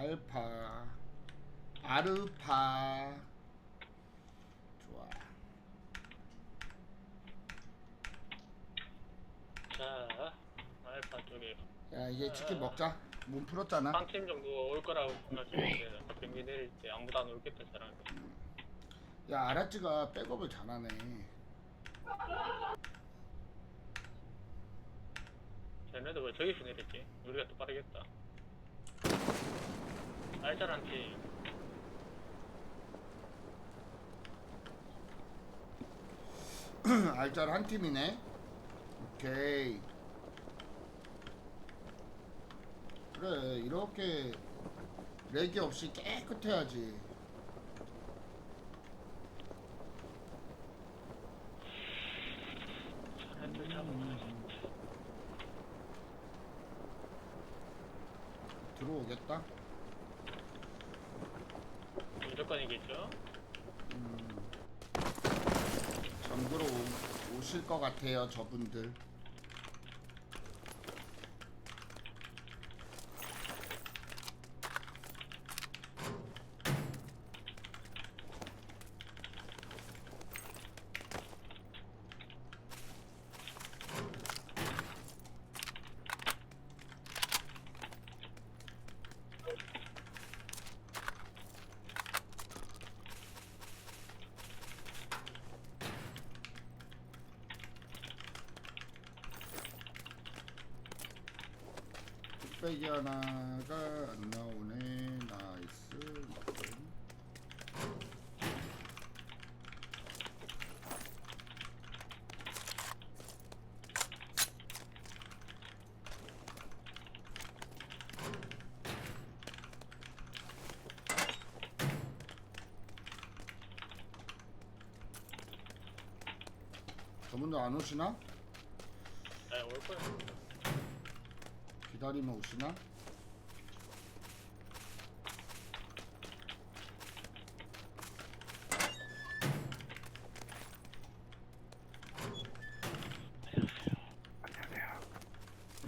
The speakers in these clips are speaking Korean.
알파 아르파. 좋아. 자, 알파 쪽에. 야 이제 치킨 먹자. 몸 풀었잖아. 한 팀 정도 올 거라고 생각했는데 아까 비행기 내릴 때 아무도 안 오겠다 잘하는데 야 아라찌가 백업을 잘하네. 쟤네들 왜 저기서 내렸지? 우리가 또 빠르겠다 알잘한 팀 알짤 한 팀이네. 오케이. 그래 이렇게 렉이 없이 깨끗해야지. 쟤네들 잡아서 들어오겠다 건 이겠죠? 정부로 오- 오실 것 같아요 저분들 뚝배기 하나가 안 나오네 나이스. 저분들 안 오시나? 네, 올 거야 기 다리면 오시나? 안녕하세요.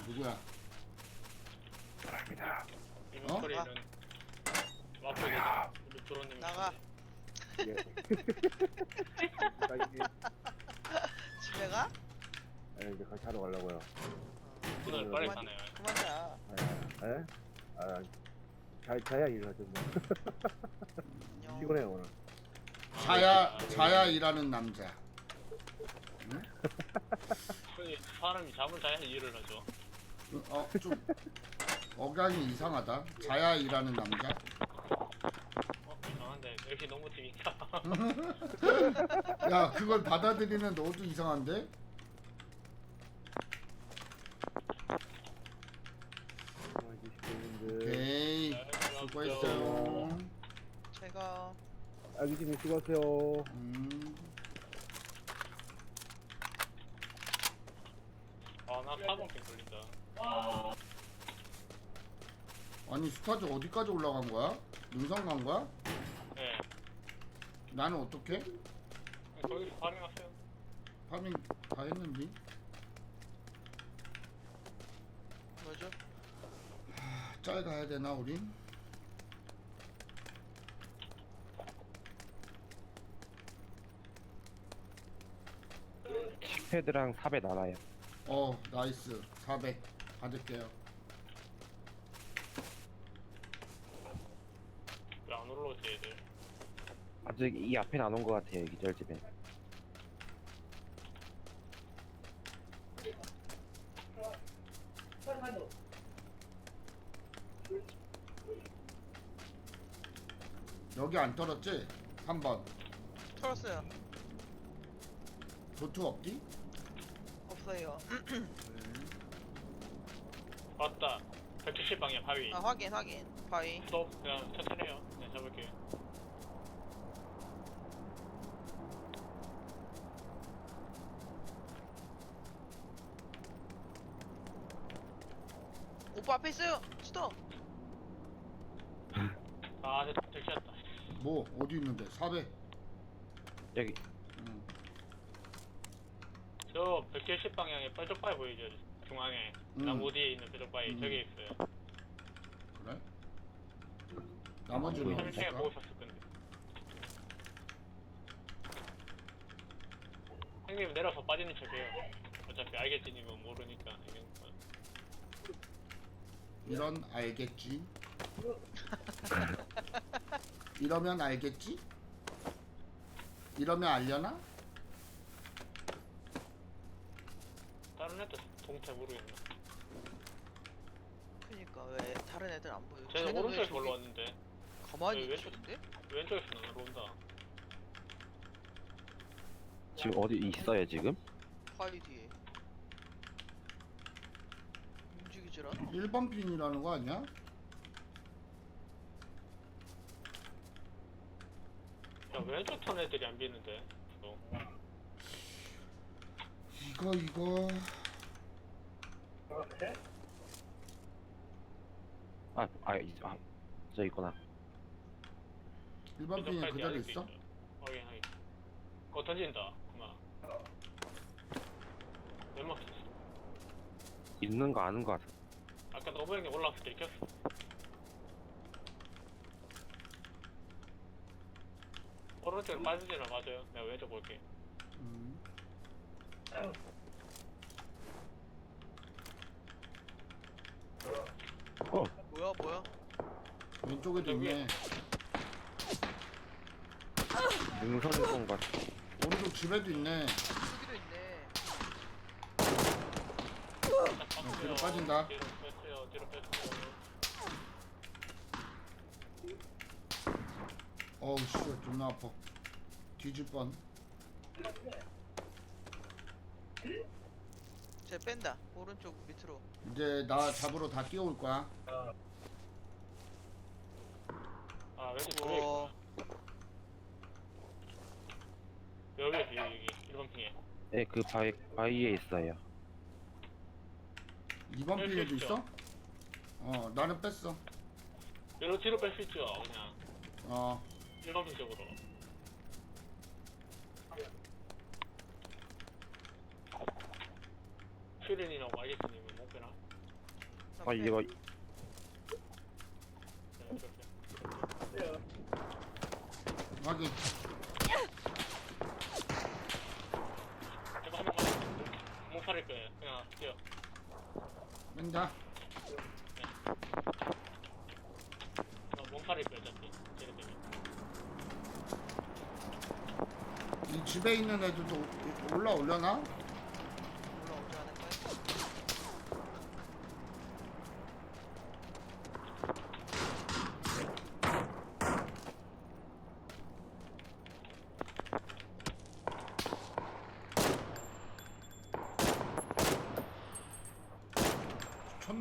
누구야? 사랑입니다. 이번 어? 소리는 와플 나가. 우리 드론님 나가. 예. 나 이제 집에 가? 예, 이제 같이 하러 가려고요. 오늘 빨리 가네요 그만 자. 아, 예? 아, 자, 자야 일하죠 뭐. 안녕. 피곤해요 오늘. 자야 자야 일하는 남자. 근데 사람이 잠을 자야 일을 하죠 어 좀 억양이 이상하다. 자야 일하는 남자. 어, 이상한데 역시 너무 팀인가 야 그걸 받아들이는 너도 이상한데? 오케이 네, 수고했어요. 제가 아기님이 수고하세요. 음 아나 4번 핑 걸린다 아니 스타즈 어디까지 올라간 거야? 능선 간 거야? 네 나는 어떻게? 거기서 파밍하세요 파밍 다 했는데 뭐죠? 짤 가야 되나 우린? 패드랑 삽에 나눠요. 어 나이스 400 받을게요. 왜 안 올라오지 얘들 아직 이 앞에 안온것 같아요 기절집에. 여기 안 떨었지? 3번 털었어요. 도트 없디? 없어요. 왔다 170 방향 바위 아 확인 확인. 바위. 스톱 그냥 천천히 해요 그냥 잡을게요 오빠 앞에 있어요. 스톱. 아 됐다 택시였다 뭐 어디 있는데? 400 여기 음. 저 170 방향에 뾰족바위 보이죠 중앙에 음. 나무 뒤에 있는 뾰족바위 음. 저기 있어요 그래? 나머지는 없을까? 보고 있었을 건데. 형님 내려서 빠지는 척해요. 어차피 알겠지 님은 모르니까. 그러니까. 이런 알겠지? 이러면 알겠지? 이러면 알려나? 애들 동태 모르겠네. 그니까 왜 다른 애들 안 보여? 쟤는 왜 오른쪽에서 저기 올라왔는데 가만히 왜 있는데? 왼쪽에서 나로 온다. 지금 어디 있어요 지금? 바위 뒤에. 움직이질 않아. 1번 핀이라는 거 아니야? 야 왼쪽 턴 애들이 안 비는데. 또. 이거 이거 아, 아, 이- 아, 저 있구나. 1번 핀이 왼쪽까지 그대로 있어? 확인 확인. 그거 던진다. 그만. 연막 쳤어. 있는 거 아는 거 같아. 아까 너브 형이 올라왔을 때 익혔어. 오른쪽으로 빠지지나 맞아요. 내가 왼쪽 볼게. 음. 뭐야 뭐야? 왼쪽에도 있네 능선일 건가? 오른쪽 집에도 있네 여기도 있네. 어, 뒤로 빠진다. 뒤로 뺐어요. 뒤로 뺐어요. 어우 씨 존나 아파 뒤질 뻔 쟤 뺀다. 오른쪽 밑으로. 이제 나 잡으러 다 뛰어올 거야 아 왼쪽 위에 어. 있구나. 여기 여기 여기 1번 핑에. 네, 그 바위 바위에 있어요. 2번 뺄수 있죠. 있어? 어 나는 뺐어 뒤로 뒤로 뺄 수 있죠. 그냥 어 1번 핑 쪽으로. 슈린이라고 알겠으니면 못 빼나? 나 아, 빼. 이거 네, 이렇게. 확인 한번 못 팔을 거예요. 그냥 뛰어. 뺀다 나못 팔을 거예요. 어차피. 쟤네 때문에. 이 집에 있는 애들도 오- 올라오려나? 올라오지 않을까요?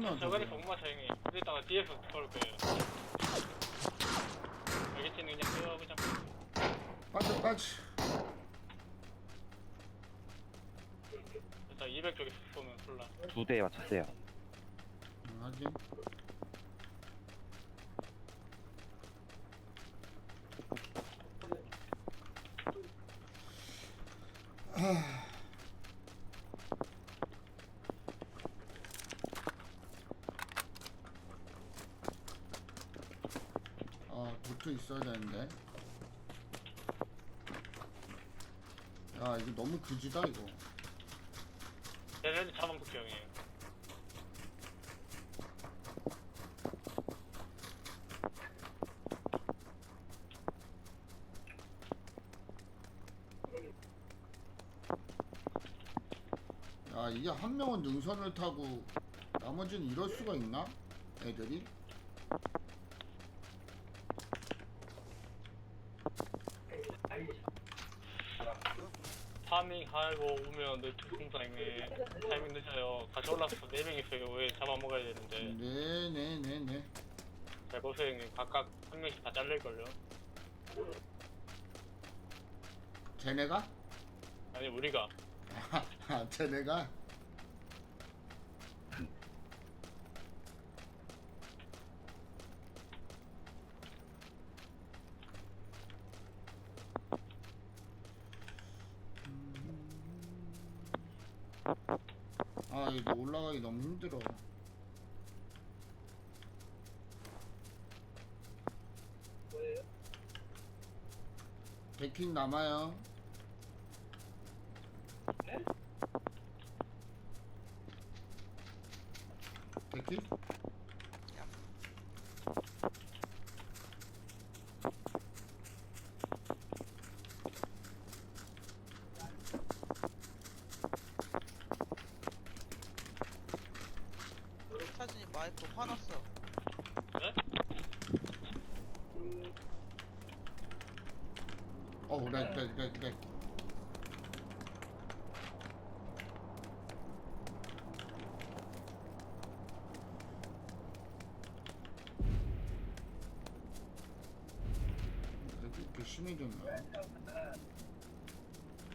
쳤나 저거를 저거 정말 사용해. 그러다가 뒤에서 걸 거예요. 알겠지? 그냥 그냥. 빠져 빠져 일단 200 쪽에서 쏘면 쏠라. 두 대에 맞췄어요. 음, 확인 아 도트 있어야 되는데 야 이거 너무 그지다 이거 얘네들 잡아볼게 형님. 야 이게 한 명은 능선을 타고 나머지는 이럴 수가 있나? 애들이? 하고 오면 내 특공사님이 타이밍 늦어요. 같이 올라서 4명 있어요. 왜 잡아먹어야 되는데. 네네네네 잘 보세요 형님. 각각 한 명씩 다 잘릴걸요. 쟤네가? 아니 우리가. 아 쟤네가? 너무 힘들어. 뭐예요? 데킹 남아요. 네? 데킹? 이렇게 심해졌나?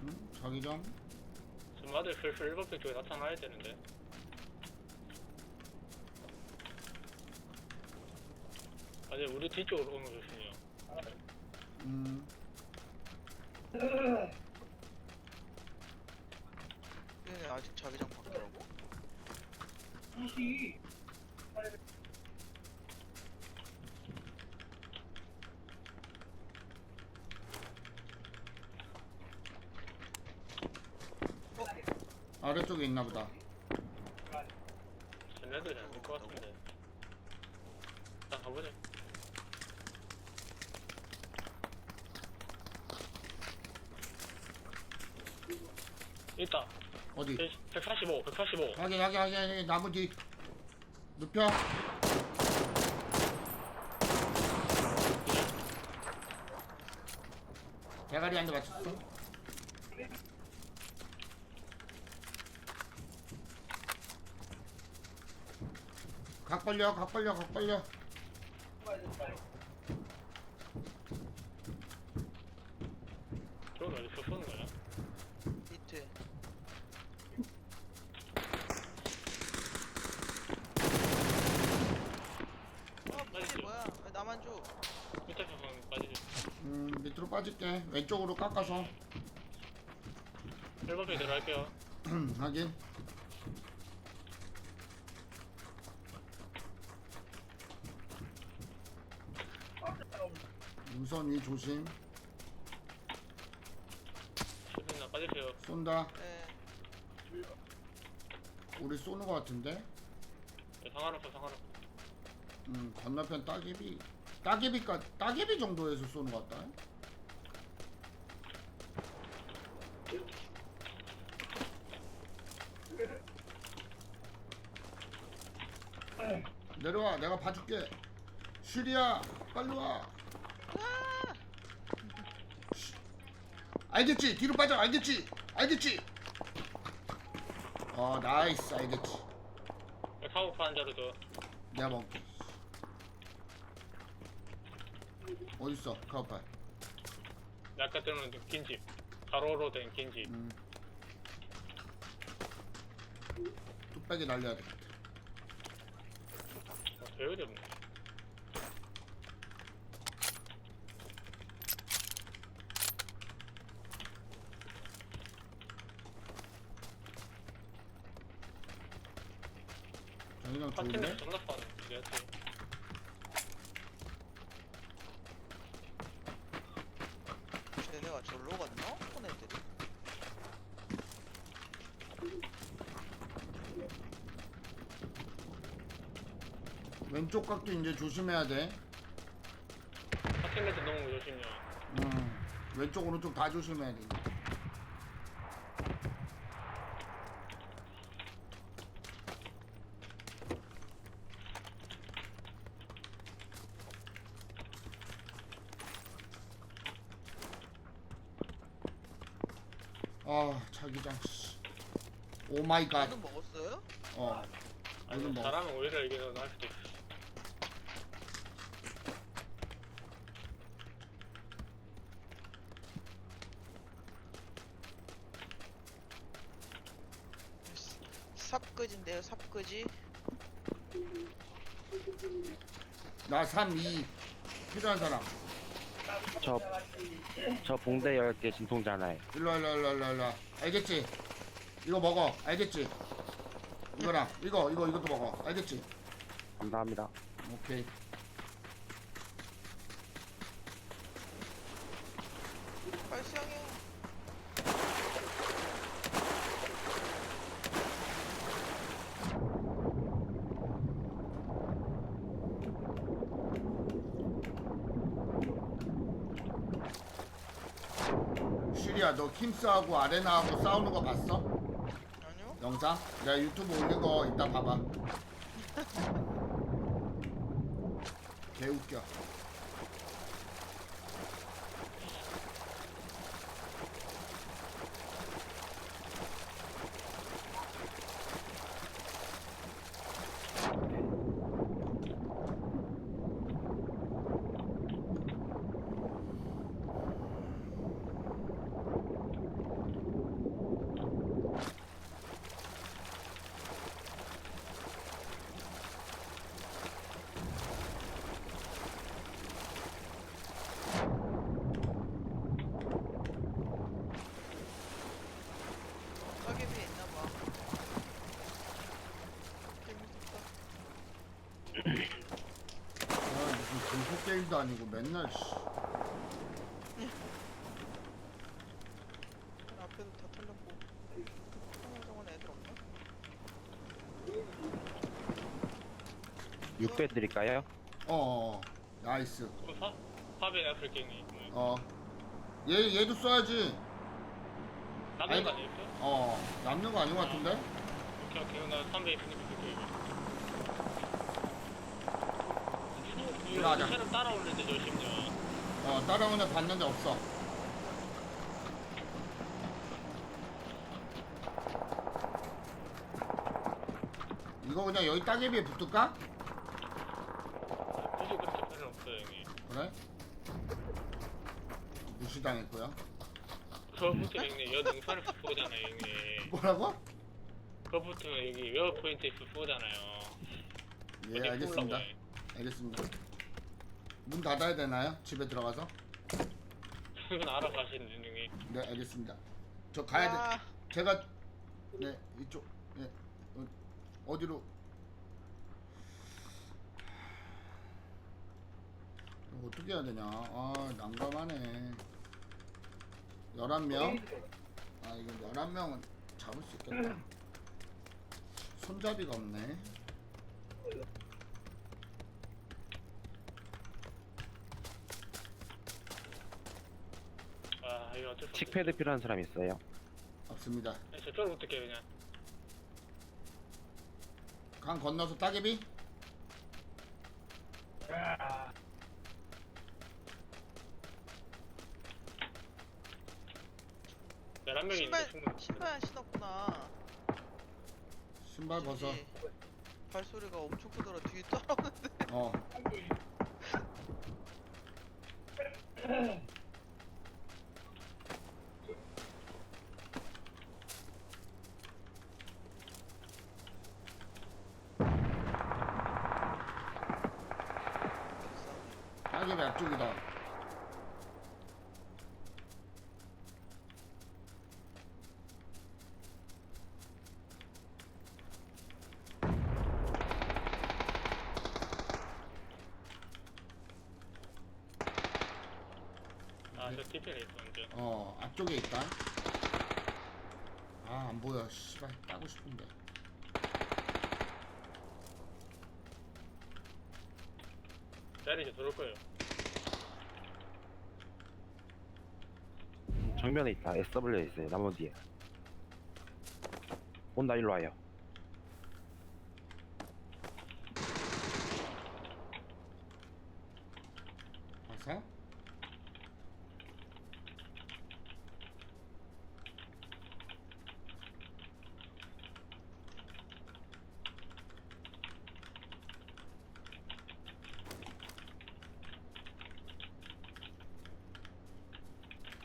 응? 자기장? 지금 아들 슬슬 일곱 개 쪽에 나타나야 되는데. 아니 우리 뒤쪽으로 오는 거 조심해요. 음, 얘네 아직 자기장 밖이라고? 아래 쪽에 있나 보다. 쟤네들이 아닐 것 같은데. 자 가보자. 있다. 어디? 145, 145. 확인, 확인, 확인, 확인. 나무 뒤. 눕혀. 대가리 한 대 맞췄어. 각 벌려, 각 벌려, 각 벌려. 저건 어디서 쏘는 거야? 밑에. 어, 밑에 뭐야? 왜 나만 줘? 밑에 가서 빠지지. 음, 밑으로 빠질게. 왼쪽으로 깎아서. 일곱 개 들어갈게요. 확인. 우선 위 조심. 수빈나 빠지세요. 쏜다. 예. 우리 쏘는 거 같은데? 네, 상관없어, 상관없어. 음, 건너편 따개비. 따개비까 따개비 정도에서 쏘는 것 같다. 내려와, 내가 봐줄게. 슈리야, 빨리 와. 알겠지? 뒤로 빠져, 알겠지? 알겠지? 어, 나이스, 알겠지? 카우파 한 자로 줘. 내가 먹을게. 어딨어, 카우팔. 아까 때는 긴 집. 가로로 된 긴 집. 음. 뚝배기 날려야 되겠다. 어, 배율이 없네. 자기장 파티는 좋은데? 빠네. 이래야지. 쟤네가 절로 갔나? 혼애들이. 왼쪽 각도 이제 조심해야 돼. 파티네트 너무 조심해요. 음. 왼쪽 오른쪽 다 조심해야 돼. 아 자기장 씨. 오 마이 갓. 너도 먹었어요? 어. 아니, 이건 뭐. 잘하면 오히려 이게 더 나을 수도 있어. 삽끄지인데요, 삽끄지? 나 3, 2 필요한 사람 저, 저 봉대 10개 진통제 하나에. 일로 와, 일로 와, 일로 와, 일로 와, 일로 와. 알겠지? 이거 먹어 알겠지? 이거랑 이거 이거 이것도 먹어 알겠지? 감사합니다. 오케이 릴리야 너 킴스하고 아레나하고 싸우는 거 봤어? 아니요? 영상? 내가 유튜브 올린 거 이따 봐봐 개웃겨 가게비에 있나봐 재밌었다 아 무슨 게임도 아니고 맨날 씨. 앞에도 다 털렸고 상호정원 애들 없나? 6배 드릴까요? 어어 나이스 그럼 파 파베 애플 게임이 어얘 얘도 써야지 남는 거 아니, 아니었어? 어 남는 거 아닌 것 같은데? 오케이 오케이 나 300 있으니까 그게 올라가자. 사람 따라오는데 저 심지어 어 따라오는 애 봤는데 없어 이거 그냥 여기 따개비에 붙을까? 굳이 그렇게 필요 없어요 형님 그래? 무시당했고요 그거부터 형님 여 능선을 쏘잖아요 형님 뭐라고? 그거부터 여기 웨어 포인트에서 쏘잖아요 예 어디 알겠습니다. 알겠습니다 문 닫아야 되나요? 집에 들어가서? 그건 알아서 하시는 형님 네 알겠습니다. 저 가야 돼. 아, 제가 네 이쪽 예 어, 어디로? 이거 어떻게 해야 되냐? 아 난감하네. 11명? 아 이거 11명은 잡을 수 있겠다. 손잡이가 없네 아 이거 어쩔 수 없어 칙패드 필요한 사람 있어요? 없습니다. 저쪽으로 어떻게 그냥. 강 건너서 따개비? 열한 명이 있는데 신발 충분히 신발 신었구나. 신발 벗어? 발소리가 엄청 크더라. 뒤에 따라오는데. 어 따개비 앞쪽이다 아저 TP에 있어 완전 어 앞쪽에 있다 아 안 보여 씨발 따고 싶은데 자리 이제 들어올 거예요 정면에 있다. SW 있어요. 나무 뒤에. 온다 일로 와요.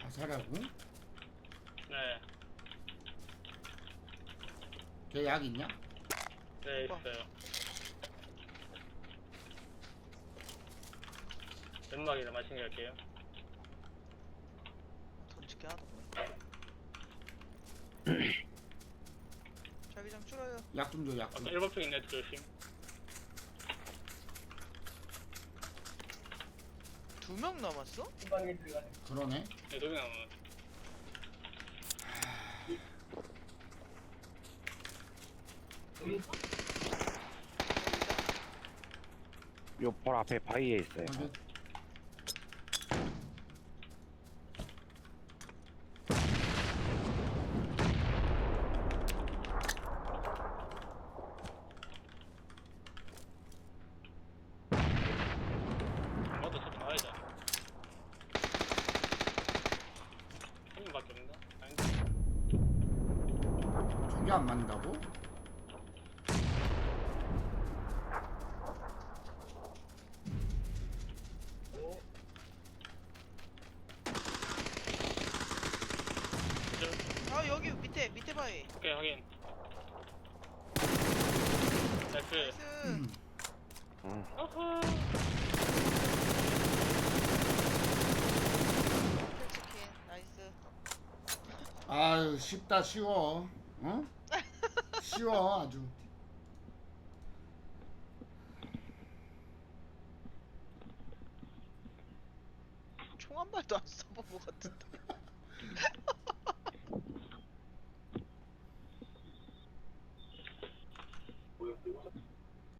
봐서 화 사라고? 네, 걔 약 있냐? 네. 있어요 연막이나 마시는 게 할게요 던질게 하나도 없네 자기장 줄어요 약 좀 줘약 아까 좀. 1번 핑 있네 조심 두 명 남았어? 그러네. 네 여기 나오면 요 볼 앞에 바위에 있어요. 확인. 이게 안 맞는다고? 아 여기 밑에 바위. 오케이 확인 나이스 나이스. 음. 어허 치킨 나이스. 아유 쉽다 쉬워 어? 쉬워 아주 총 한 발도 안 쏴본 것 같은데.